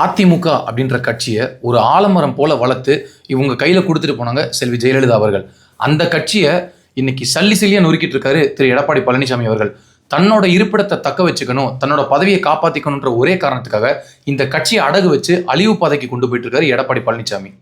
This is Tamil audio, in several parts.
அதிமுக அப்படின்ற கட்சியை ஒரு ஆலமரம் போல வளர்த்து இவங்க கையில் கொடுத்துட்டு போனாங்க செல்வி ஜெயலலிதா அவர்கள். அந்த கட்சியை இன்னைக்கு சல்லி சல்லியாக நொறுக்கிட்டு இருக்காரு திரு எடப்பாடி பழனிசாமி அவர்கள். தன்னோட இருப்பிடத்தை தக்க வச்சுக்கணும் தன்னோட பதவியை காப்பாற்றிக்கணுன்ற ஒரே காரணத்துக்காக இந்த கட்சியை அடகு வச்சு அழிவு பாதைக்கு கொண்டு போயிட்டு இருக்காரு எடப்பாடி பழனிசாமி.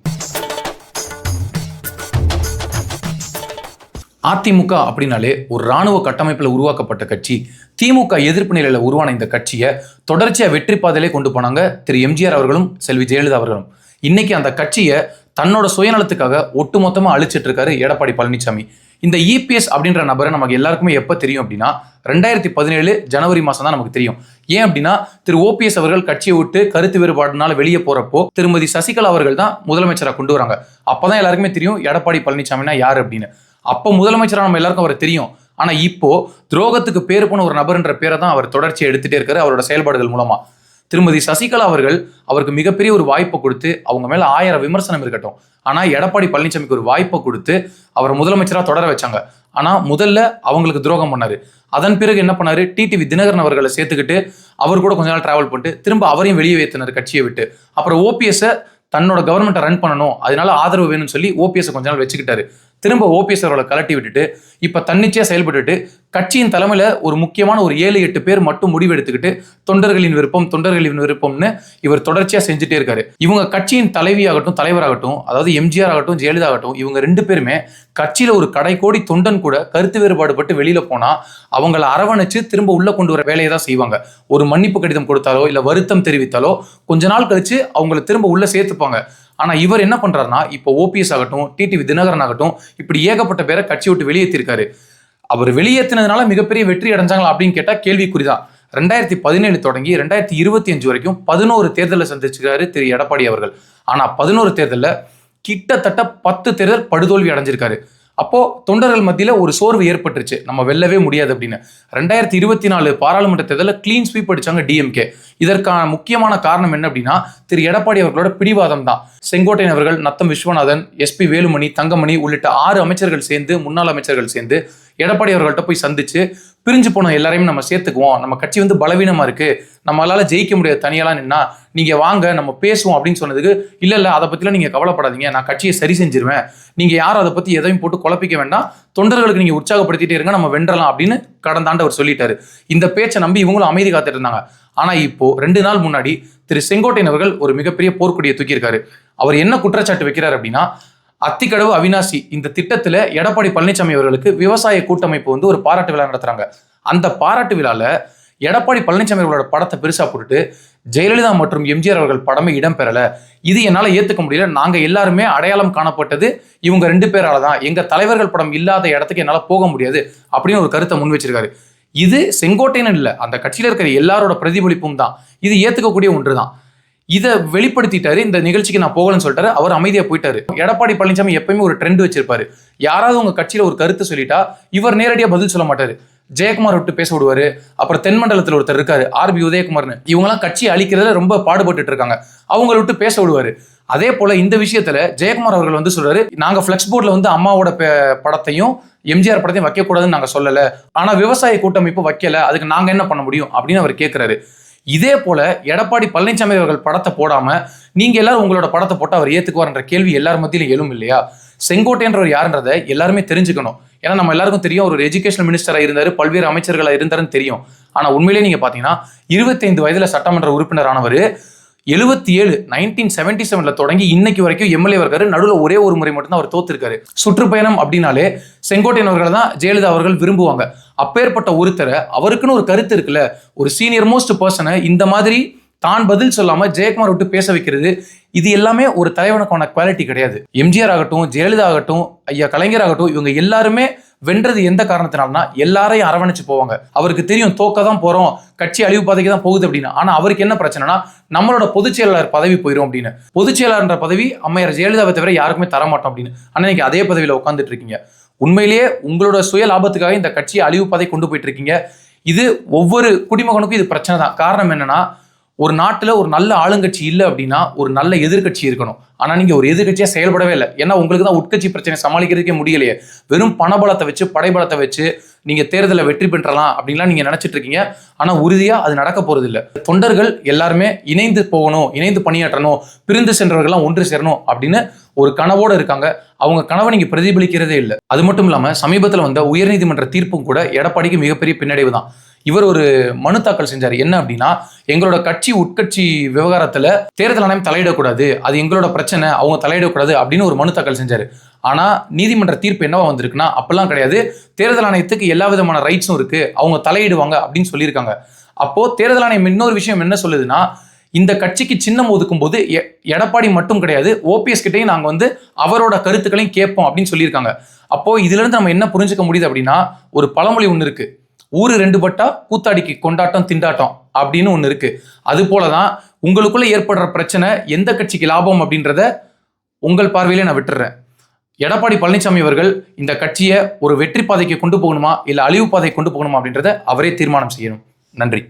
அதிமுக அப்படின்னாலே ஒரு ராணுவ கட்டமைப்பில் உருவாக்கப்பட்ட கட்சி. திமுக எதிர்ப்பு நிலையில் உருவான இந்த கட்சியை தொடர்ச்சியாக வெற்றி பாதையிலே கொண்டு போனாங்க திரு எம்ஜிஆர் அவர்களும் செல்வி ஜெயலலிதா அவர்களும். இன்னைக்கு அந்த கட்சியை தன்னோட சுயநலத்துக்காக ஒட்டுமொத்தமாக அழிச்சிட்டு இருக்காரு எடப்பாடி பழனிசாமி இந்த இபிஎஸ் அப்படின்ற நபரை நமக்கு எல்லாருக்குமே எப்போ தெரியும் அப்படின்னா ரெண்டாயிரத்தி பதினேழு ஜனவரி மாதம் தான் நமக்கு தெரியும். ஏன் அப்படின்னா திரு ஓபிஎஸ் அவர்கள் கட்சியை விட்டு கருத்து வேறுபாடுனால வெளியே போறப்போ திருமதி சசிகலா அவர்கள் தான் முதலமைச்சராக கொண்டு வராங்க. அப்பதான் எல்லாருக்குமே தெரியும் எடப்பாடி பழனிசாமினா யார் அப்படின்னு. அப்போ முதலமைச்சராக நம்ம எல்லாருக்கும் அவர் தெரியும். ஆனா இப்போ துரோகத்துக்கு பேர் போன ஒரு நபர்ன்ற பேரை தான் அவர் தொடர்ச்சியை எடுத்துட்டே இருக்காரு அவரோட செயல்பாடுகள் மூலமா. திருமதி சசிகலா அவர்கள் அவருக்கு மிகப்பெரிய ஒரு வாய்ப்பை கொடுத்து அவங்க மேல ஆயிரம் விமர்சனம் இருக்கட்டும். ஆனா எடப்பாடி பழனிசாமிக்கு ஒரு வாய்ப்பை கொடுத்து அவர் முதலமைச்சரா தொடர வச்சாங்க. ஆனா முதல்ல அவங்களுக்கு துரோகம் பண்ணாரு. அதன் பிறகு என்ன பண்ணாரு? டிடிவி தினகரன் அவர்களை சேர்த்துக்கிட்டு அவர் கூட கொஞ்ச நாள் டிராவல் பண்ணிட்டு திரும்ப அவரையும் வெளியே ஏற்றினார் கட்சியை விட்டு. அப்புறம் ஓபிஎஸ்ஸை தன்னோட கவர்மெண்ட்டை ரன் பண்ணணும். அதனால ஆதரவு வேணும்னு சொல்லி ஓபிஎஸ் கொஞ்ச நாள் வச்சுக்கிட்டாரு. திரும்ப ஓபிஎஸ் அவர்களை கலட்டி விட்டுட்டு இப்ப தன்னிச்சையா செயல்பட்டுட்டு கட்சியின் தலைமையில் ஒரு முக்கியமான ஒரு ஏழு எட்டு பேர் மட்டும் முடிவெடுத்துக்கிட்டு தொண்டர்களின் விருப்பம் தொண்டர்களின் விருப்பம்னு இவர் தொடர்ச்சியாக செஞ்சுட்டே இருக்காரு. இவங்க கட்சியின் தலைவியாகட்டும் தலைவராகட்டும் அதாவது எம்ஜிஆர் ஆகட்டும் ஜெயலலிதா ஆகட்டும் இவங்க ரெண்டு பேருமே கட்சியில் ஒரு கடைக்கோடி தொண்டன் கூட கருத்து வேறுபாடு பட்டு வெளியில போனா அவங்கள அரவணைச்சு திரும்ப உள்ள கொண்டு வர வேலையை தான் செய்வாங்க. ஒரு மன்னிப்பு கடிதம் கொடுத்தாலோ இல்லை வருத்தம் தெரிவித்தாலோ கொஞ்ச நாள் கழிச்சு அவங்கள திரும்ப உள்ள சேர்த்துப்பாங்க. ஆனால் இவர் என்ன பண்ணுறாருனா இப்போ ஓபிஎஸ் ஆகட்டும் டிடிவி தினகரன் ஆகட்டும் இப்படி ஏகப்பட்ட பேரை கட்சி விட்டு வெளியேற்றிருக்காரு அவர் வெளியேற்றினதுனால மிகப்பெரிய வெற்றி அடைஞ்சாங்களா அப்படின்னு கேட்டால் கேள்விக்குறிதான். ரெண்டாயிரத்தி பதினேழு தொடங்கி ரெண்டாயிரத்தி இருபத்தி அஞ்சு வரைக்கும் பதினோரு தேர்தலை சந்திச்சிருக்காரு திரு எடப்பாடி அவர்கள். ஆனால் பதினோரு தேர்தலில் கிட்டத்தட்ட பத்து தேர்தல் படுதோல்வி அடைஞ்சிருக்காரு. அப்போ தொண்டர்கள் மத்தியில் ஒரு சோர்வு ஏற்பட்டுருச்சு. நம்ம வெல்லவே முடியாது அப்படின்னு. ரெண்டாயிரத்தி இருபத்தி நாலு பாராளுமன்ற தேர்தலில் க்ளீன் ஸ்வீப் அடிச்சாங்க டிஎம்கே இதற்கான முக்கியமான காரணம் என்ன அப்படின்னா திரு. எடப்பாடி அவர்களோட பிடிவாதம் தான். செங்கோட்டையன் அவர்கள் நத்தம் விஸ்வநாதன் எஸ்பி வேலுமணி தங்கமணி உள்ளிட்ட ஆறு அமைச்சர்கள் சேர்ந்து முன்னாள் அமைச்சர்கள் சேர்ந்து எடப்பாடி அவர்கள்ட்ட போய் சந்திச்சு பிரிஞ்சு போன எல்லாரையும் நம்ம சேர்த்துக்குவோம். நம்ம கட்சி வந்து பலவீனமா இருக்கு. நம்மளால ஜெயிக்க முடியாது தனியெல்லாம் நின்னா நீங்க வாங்க நம்ம பேசுவோம் அப்படின்னு சொன்னதுக்கு இல்ல இல்ல அதை பத்திலாம் நீங்க கவலைப்படாதீங்க. நான் கட்சியை சரி செஞ்சிருவேன். நீங்க யாரும் அதை பத்தி எதையும் போட்டு குழப்பிக்க வேண்டாம். தொண்டர்களுக்கு நீங்க உற்சாகப்படுத்திட்டே இருங்க. நம்ம வென்றலாம் அப்படின்னு கடந்த ஆண்டு அவர் சொல்லிட்டாரு. இந்த பேச்சை நம்பி இவங்களும் அமைதி காத்துட்டு இருந்தாங்க. ஆனா இப்போ ரெண்டு நாள் முன்னாடி திரு செங்கோட்டையன் அவர்கள் ஒரு மிகப்பெரிய போர்க்கொடியை தூக்கியிருக்காரு. அவர் என்ன குற்றச்சாட்டு வைக்கிறார் அப்படின்னா அத்திக்கடவு அவினாசி இந்த திட்டத்துல எடப்பாடி பழனிசாமி அவர்களுக்கு விவசாய கூட்டமைப்பு வந்து ஒரு பாராட்டு விழா நடத்துறாங்க. அந்த பாராட்டு விழால எடப்பாடி பழனிசாமி அவர்களோட படத்தை பெருசா போட்டுட்டு ஜெயலலிதா மற்றும் எம்ஜிஆர் அவர்கள் படமே இடம்பெறல இது என்னால ஏத்துக்க முடியல. நாங்க எல்லாருமே அடையாளம் காணப்பட்டது இவங்க ரெண்டு பேரால தான். எங்க தலைவர்கள் படம் இல்லாத இடத்துக்கு என்னால போக முடியாது அப்படின்னு ஒரு கருத்தை முன் வச்சிருக்காரு. இது செங்கோட்டையன் இல்லை. அந்த கட்சியில இருக்கிற எல்லாரோட பிரதிபலிப்பும் தான். இது ஏத்துக்கக்கூடிய ஒன்று தான் இதை வெளிப்படுத்திட்டாரு. இந்த நிகழ்ச்சிக்கு நான் போகலன்னு சொல்லிட்டாரு. அவர் அமைதியாக போயிட்டாரு. எடப்பாடி பழனிசாமி எப்பயுமே ஒரு ட்ரெண்ட் வச்சிருப்பாரு. யாராவது உங்க கட்சியில ஒரு கருத்து சொல்லிட்டா இவர் நேரடியாக பதில் சொல்ல மாட்டாரு. ஜெயக்குமார் விட்டு பேச விடுவாரு. அப்புறம் தென்மண்டலத்தில் ஒருத்தர் இருக்காரு. ஆர்பி உதயகுமார்னு. இவங்கெல்லாம் கட்சி அழிக்கிறதுல ரொம்ப பாடுபட்டுட்டு இருக்காங்க. அவங்கள விட்டு பேச விடுவாரு. அதே போல இந்த விஷயத்துல ஜெயக்குமார் அவர்கள் வந்து சொல்றாரு நாங்க ஃபிளெக்ஸ் போர்ட்ல வந்து அம்மாவோட படத்தையும் எம்ஜிஆர் படத்தையும் வைக்கக்கூடாதுன்னு நாங்க சொல்லல. ஆனா விவசாய கூட்டமைப்பு வைக்கல அதுக்கு நாங்க என்ன பண்ண முடியும்? அப்படின்னு அவர் கேட்கிறாரு இதே போல எடப்பாடி பழனிசாமி அவர்கள் படத்தை போடாம நீங்க எல்லாரும் உங்களோட படத்தை போட்டு அவர் ஏத்துக்குவார்ன்ற கேள்வி எல்லார் மத்தியிலும் எழும் இல்லையா? செங்கோட்டையன்றவர் யாருன்றதை எல்லாருமே தெரிஞ்சுக்கணும். ஏன்னா நம்ம எல்லாருக்கும் தெரியும் ஒரு எஜுகேஷன் மினிஸ்டரா இருந்தாரு பல்வேறு அமைச்சர்களா இருந்தாருன்னு தெரியும். ஆனா உண்மையிலேயே நீங்க பாத்தீங்கன்னா இருபத்தைந்து வயதுல சட்டமன்ற உறுப்பினரானவர் எழுபத்தி ஏழு நைன்டீன் செவன்டி செவன்ல தொடங்கி இன்னைக்கு வரைக்கும் எம்எல்ஏ இருக்காரு நடுவில் ஒரே ஒரு முறை மட்டும் தான் அவர் தோத்திருக்காரு. சுற்றுப்பயணம் அப்படின்னாலே செங்கோட்டையன் அவர்களை தான் ஜெயலலிதா அவர்கள் விரும்புவாங்க. அப்பேற்பட்ட ஒருத்தரை அவருக்குன்னு ஒரு கருத்து இருக்குல்ல ஒரு சீனியர் மோஸ்ட் பர்சனை இந்த மாதிரி தான் பதில் சொல்லாம ஜெயக்குமார் விட்டு பேச வைக்கிறது இது எல்லாமே ஒரு தலைவனுக்கான குவாலிட்டி கிடையாது. எம்ஜிஆர் ஆகட்டும் ஜெயலலிதா ஆகட்டும் ஐயா கலைஞர் ஆகட்டும் இவங்க எல்லாருமே வென்றது எந்த காரணத்தினால்னா எல்லாரையும் அரவணைச்சு போவாங்க. அவருக்கு தெரியும் தோக்க தான் போறோம் கட்சி அழிவு பாதைக்கு தான் போகுது அப்படின்னு. ஆனா அவருக்கு என்ன பிரச்சனைனா நம்மளோட பொதுச் செயலாளர் பதவி போயிடும் அப்படின்னு. பொதுச் செயலாளர்ன்ற பதவி அம்மையார் ஜெயலலிதாவை தவிர யாருக்குமே தர மாட்டோம் அப்படின்னு. ஆனா நீங்க அதே பதவியில உட்காந்துட்டு இருக்கீங்க. உண்மையிலேயே உங்களோட சுய லாபத்துக்காக இந்த கட்சியை அழிவு பாதை கொண்டு போயிட்டு இருக்கீங்க. இது ஒவ்வொரு குடிமகனுக்கும் இது பிரச்சனை தான். காரணம் என்னன்னா ஒரு நாட்டில் ஒரு நல்ல ஆளுங்கட்சி இல்லை அப்படின்னா ஒரு நல்ல எதிர்க்கட்சி இருக்கணும். ஆனால் நீங்கள் ஒரு எதிர்க்கட்சியாக செயல்படவே இல்லை. ஏன்னா உங்களுக்கு தான் உட்கட்சி பிரச்சனை சமாளிக்கிறதுக்கே முடியலையே. வெறும் பணபலத்தை வச்சு படைபலத்தை வச்சு நீங்கள் தேர்தலை வெற்றி பெற்றலாம் அப்படின்லாம் நீங்கள் நினச்சிட்டு இருக்கீங்க. ஆனால் உறுதியாக அது நடக்க போகிறது இல்லை. தொண்டர்கள் எல்லாருமே இணைந்து போகணும் இணைந்து பணியாற்றணும் பிரிந்து சென்றவர்கள்லாம் ஒன்று சேரணும் அப்படின்னு ஒரு கனவோடு இருக்காங்க. அவங்க கனவை நீங்கள் பிரதிபலிக்கிறதே இல்லை. அது மட்டும் இல்லாமல் சமீபத்தில் வந்த உயர்நீதிமன்ற தீர்ப்பும் கூட எடப்பாடிக்கு மிகப்பெரிய பின்னடைவு தான். இவர் ஒரு மனு தாக்கல் செஞ்சார். என்ன அப்படின்னா எங்களோட கட்சி உட்கட்சி விவகாரத்துல தேர்தல் ஆணையம் தலையிடக்கூடாது. அது எங்களோட பிரச்சனை அவங்க தலையிடக்கூடாது அப்படின்னு ஒரு மனு தாக்கல் செஞ்சாரு. ஆனா நீதிமன்ற தீர்ப்பு என்னவா வந்திருக்குன்னா அப்பெல்லாம் கிடையாது. தேர்தல் ஆணையத்துக்கு எல்லா விதமான ரைட்ஸும் இருக்கு. அவங்க தலையிடுவாங்க அப்படின்னு சொல்லியிருக்காங்க. அப்போ தேர்தல் ஆணையம் இன்னொரு விஷயம் என்ன சொல்லுதுன்னா இந்த கட்சிக்கு சின்னம் ஒதுக்கும் போது எ- எடப்பாடி மட்டும் கிடையாது. ஓபிஎஸ் கிட்டையும் நாங்கள் வந்து அவரோட கருத்துக்களையும் கேட்போம் அப்படின்னு சொல்லியிருக்காங்க. அப்போ இதுல இருந்து நம்ம என்ன புரிஞ்சுக்க முடியுது அப்படின்னா ஒரு பழமொழி ஒன்று இருக்கு. ஊர் ரெண்டு பட்டா கூத்தாடிக்கு கொண்டாட்டம் திண்டாட்டம் அப்படின்னு ஒன்று இருக்குது அது போல தான் உங்களுக்குள்ளே ஏற்படுற பிரச்சனை எந்த கட்சிக்கு லாபம் அப்படின்றத உங்கள் பார்வையிலே நான் விட்டுறேன். எடப்பாடி பழனிசாமி அவர்கள் இந்த கட்சியை ஒரு வெற்றி பாதைக்கு கொண்டு போகணுமா இல்லை அழிவு பாதைக்கு கொண்டு போகணுமா அப்படின்றத அவரே தீர்மானம் செய்யணும். நன்றி.